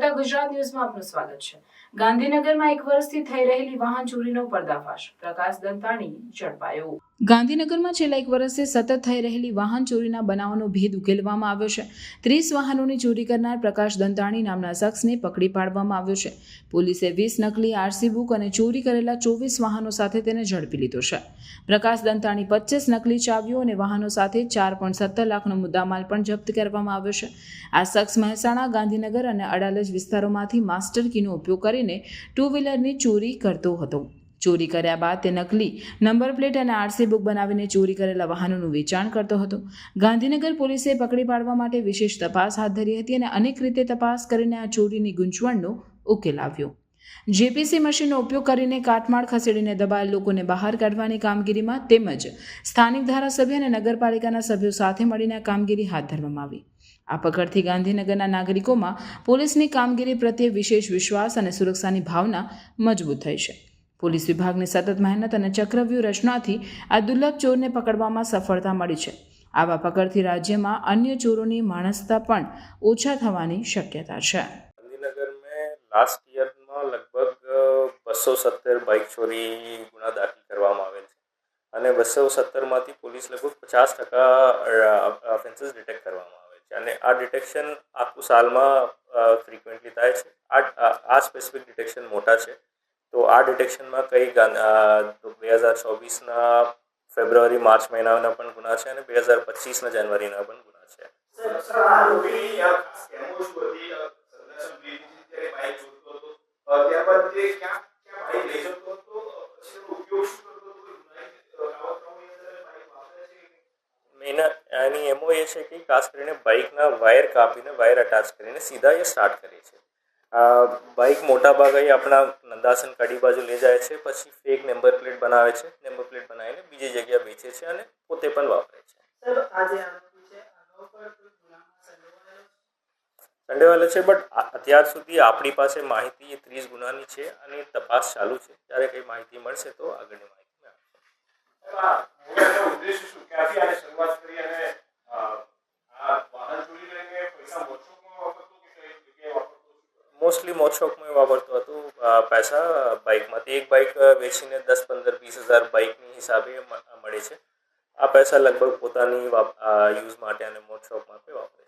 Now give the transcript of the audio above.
ગુજરાત ન્યૂઝમાં આપનું સ્વાગત છે. ગાંધીનગરમાં એક વર્ષથી થઈ રહેલી વાહન ચોરીનો પર્દાફાશ. પ્રકાશ દંતાણી ઝડપાયો. ગાંધીનગરમાં છેલ્લા એક વર્ષથી સતત થઈ રહેલી વાહન ચોરીના બનાવોનો ભેદ ઉકેલવામાં આવ્યો છે. ત્રીસ વાહનોની ચોરી કરનાર પ્રકાશ દંતાણી નામના શખ્સને પકડી પાડવામાં આવ્યો છે. પોલીસે વીસ નકલી આરસી બુક અને ચોરી કરેલા ચોવીસ વાહનો સાથે તેને ઝડપી લીધો છે. પ્રકાશ દંતાણી પચીસ નકલી ચાવીઓ અને વાહનો સાથે ચાર પોઈન્ટ સત્તર લાખનો મુદ્દામાલ પણ જપ્ત કરવામાં આવ્યો છે. આ શખ્સ મહેસાણા, ગાંધીનગર અને અડાલજ વિસ્તારોમાંથી માસ્ટર કીનો ઉપયોગ કરીને ટુ વ્હીલરની ચોરી કરતો હતો. ચોરી કર્યા બાદ તે નકલી નંબર પ્લેટ અને આરસી બુક બનાવીને ચોરી કરેલા વાહનોનું વેચાણ કરતો હતો. ગાંધીનગર પોલીસે પકડી પાડવા માટે વિશેષ તપાસ હાથ ધરી હતી અને અનેક રીતે તપાસ કરીને આ ચોરીની ગૂંચવણનો ઉકેલ આવ્યો. જેપીસી મશીનનો ઉપયોગ કરીને કાટમાળ ખસેડીને દબાયેલ લોકોને બહાર કાઢવાની કામગીરીમાં તેમજ સ્થાનિક ધારાસભ્ય અને નગરપાલિકાના સભ્યો સાથે મળીને આ કામગીરી હાથ ધરવામાં આવી. આ પકડથી ગાંધીનગરના નાગરિકોમાં પોલીસની કામગીરી પ્રત્યે વિશેષ વિશ્વાસ અને સુરક્ષાની ભાવના મજબૂત થઈ છે. પોલીસ વિભાગની સતત મહેનત અને ચક્રવ્યૂહ રચનાથી આ દુર્લભ ચોરને પકડવામાં સફળતા મળી છે. આવા પકડથી રાજ્યમાં અન્ય ચોરોની માણસતા પણ ઓછા થવાની શક્યતા છે. ગાંધીનગર લાસ્ટ યરમાં લગભગ બસો સત્તર બાઇક ચોરી ગુના દાખલ કરવામાં આવેલ છે. અને બસો સત્તરમાંથી પોલીસ લગભગ પચાસ ટકા ઓફેન્સીસ ડિટેક્ટ કરવામાં આવે છે. અને આ ડિટેક્શન આખું સાલમાં ફ્રિકવન્ટલી થાય છે. આ આ સ્પેસિફિક ડિટેક્શન મોટા છે. તો આ ડિટેક્શનમાં કઈ બે હજાર ચોવીસના ફેબ્રુઆરી માર્ચ મહિનાના પણ ગુના છે અને બે હજાર પચીસના જાન્યુઆરીના પણ ગુના છે. એનો એમો એ છે કે ખાસ કરીને બાઇકના વાયર કાપીને વાયર અટાચ કરીને સીધા એ સ્ટાર્ટ કરે છે. બાઇક મોટા ભાગે એ આપણા નંદાસન કડી બાજુ લઈ જાય છે પછી ફેક નંબર પ્લેટ બનાવે છે નંબર પ્લેટ બનાવીને બીજી જગ્યાએ વેચે છે અને પોતે પણ વાપરે છે. સંડેવાલે છે બટ અત્યાર સુધી આપણી પાસે માહિતી ત્રીસ ગુનાની છે અને તપાસ ચાલુ છે. જ્યારે કંઈ માહિતી મળશે તો આગળની માહિતી મેં આપીશ. આ મૂળનો ઉદ્દેશ શું ક્યાંથી આને શરૂઆત કરી અને અ, આ વાહન ચોરી કરીને પૈસા મોછોમાં વાપરતો કે કઈ જગ્યાએ વાપરતો શું મોસ્ટલી મોજશોખમાં વાપરતો હતો પૈસા બાઇકમાંથી. એક બાઇક વેચીને દસ પંદર વીસ હજાર બાઇકની હિસાબે મળે છે. આ પૈસા લગભગ પોતાની યુઝ માટે અને મોજશોખ માટે વાપરે